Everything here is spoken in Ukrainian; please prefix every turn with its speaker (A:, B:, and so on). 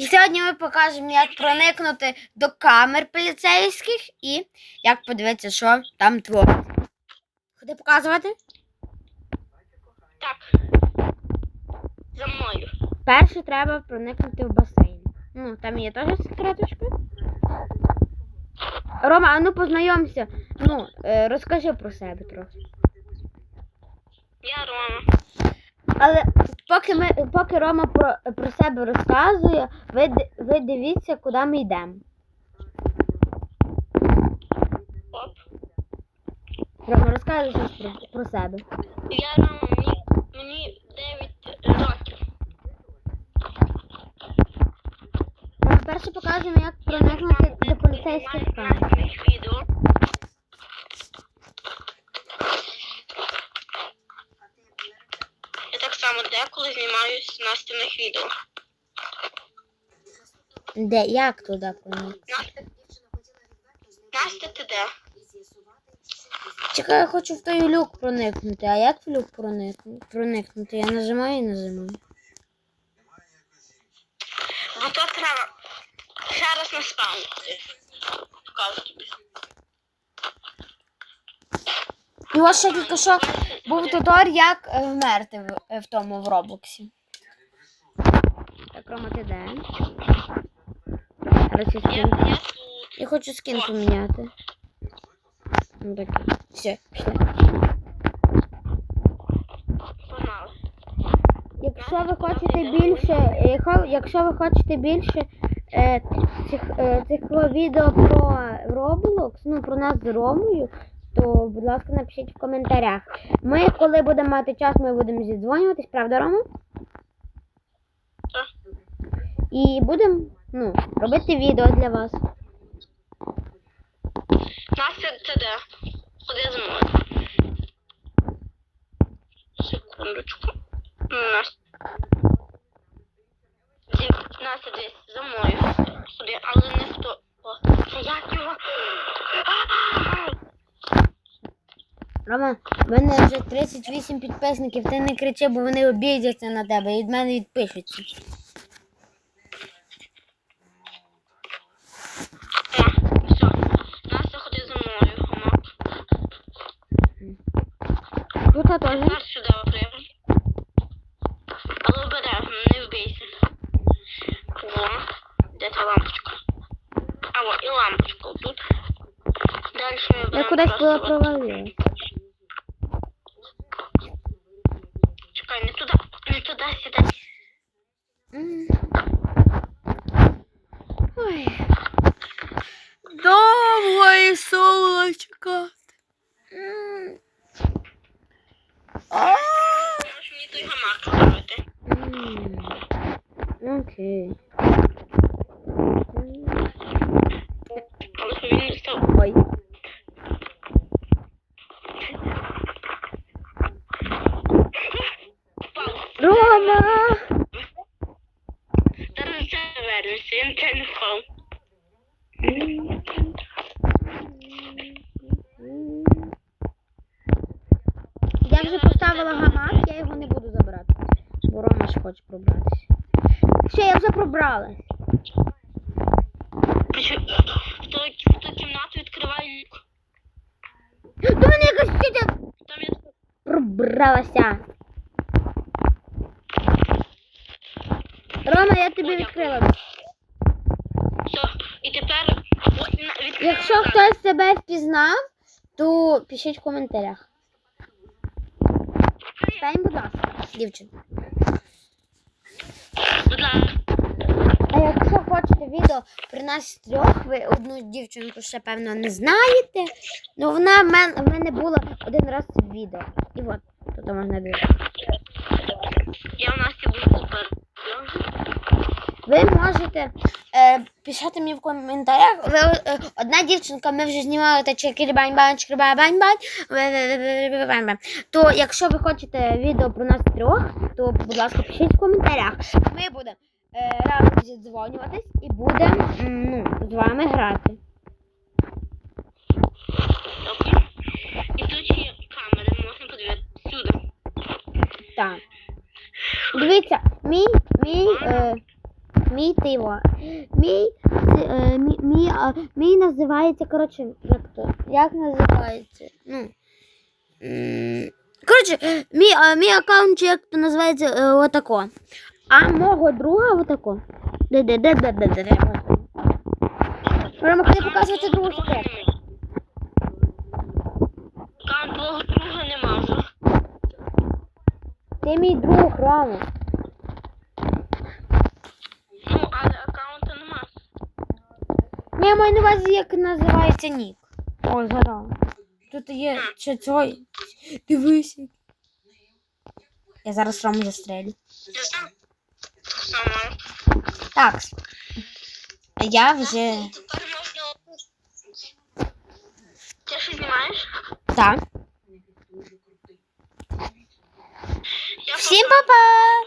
A: І сьогодні ми покажемо, як проникнути до камер поліцейських і як подивитися, що там твориться. Куди показувати?
B: Так. За мною.
A: Перше треба проникнути в басейн. Ну, там є теж секреточка. Рома, а ну познайомся. Ну, е, розкажи про себе трохи.
B: Я Рома.
A: Але поки ми поки Рома про, про себе розказує, ви, ви дивіться, куди ми йдемо. Рома, розказуй щось про, про себе.
B: Я Рома, мені, мені 9 років.
A: Перше покажемо, як проникнути до поліцейських камер.
B: Само деколи знімаю з настільних відео.
A: Де? Як туди проникнути?
B: Настя, Настя, ти де?
A: Чекай, я хочу в той люк проникнути. А як в люк проникнути? проникнути? Я нажимаю і нажимаю.
B: Бо то треба ще раз наспавнити. Покажу тобі.
A: І ще тільки що був тутор, як е, вмерти в, в тому в Роблоксі. Так, Рома, ти де? Короче,
B: Я,
A: скін.
B: я.
A: Я хочу скін поміняти. Ну так. Все, пішли. Якщо ви хочете більше, е, якщо ви хочете більше е, цих, е, цих відео про Roblox, ну про нас з Ромою, то, будь ласка, напишіть в коментарях. Ми, коли будемо мати час, ми будемо зідзвонюватись, правда, Рома?
B: Так.
A: І будемо ну, робити відео для вас.
B: Настя, ти де? За мною. Секундочку. Настя. Ді- Настя, десь за мною. Ходи, але не в то. О, це як його? А!
A: Рома, мене 38 підписників, ти не кричи, бо вони обідяться на тебе і від мене відпишуться. Тут я теж.
B: Нас сюди пригай. Але обережно, не вбийся. О, де та лампочка? А, о, і лампочка тут. Далі ми
A: Я
B: беремо
A: кудись була провалила.
B: Чекай, не туди, не туди сідай.
A: М. Ой. Довго і соло чекати.
B: Можеш мені той гамак зробити.
A: Окей.
B: Але щоб він не став.
A: Ой.
B: Впав.
A: Рома!
B: Зараз це впав.
A: Я вже поставила гамак, я його не буду забирати. Бо Рома ж хоче пробратися. Все, я вже пробралась.
B: В ту, кімнату відкривай люк.
A: До мене якась тітя
B: Там є
A: пробралася. Рома, я тобі відкрила.
B: Тепер.
A: Якщо хтось себе впізнав, то пишіть в коментарях. Стань, будь ласка, дівчинка.
B: Будь ласка.
A: А якщо хочете відео про нас трьох, ви одну дівчинку ще певно не знаєте. Ну вона в мене, мене була один раз в відео. І от, тут можна дивитися.
B: Я Насті був супер.
A: Ви можете е, писати мені в коментарях. Ви, е, одна дівчинка, ми вже знімали та чекірбань бань чекірбань бань бань бань То якщо ви хочете відео про нас трьох, то будь ласка, пишіть в коментарях. Ми будемо е, разом зідзвонюватись і будемо ну, з вами грати.
B: Добре. І тут є камери, можна подивитися сюди.
A: Так. Дивіться, мій, мій, е, мій ти його. Мій, е, мій, мій, мій називається, коротше, як то? Як називається? Ну. Коротше, мій, а, мій аккаунт, як то називається, е, отако. А мого друга отако. де де де де де де де Прямо коли показувати другу секрет.
B: Аккаунт твого друга нема вже.
A: Ти мій друг, Рома. маю на увазі, як називається нік. Ой, згадала. Тут є ще цей. Дивися. Я зараз Рому застрелю.
B: Я сам сама.
A: Так. Я вже.
B: Тепер можна. Ти що знімаєш?
A: Так.
B: Я
A: Всім па-па!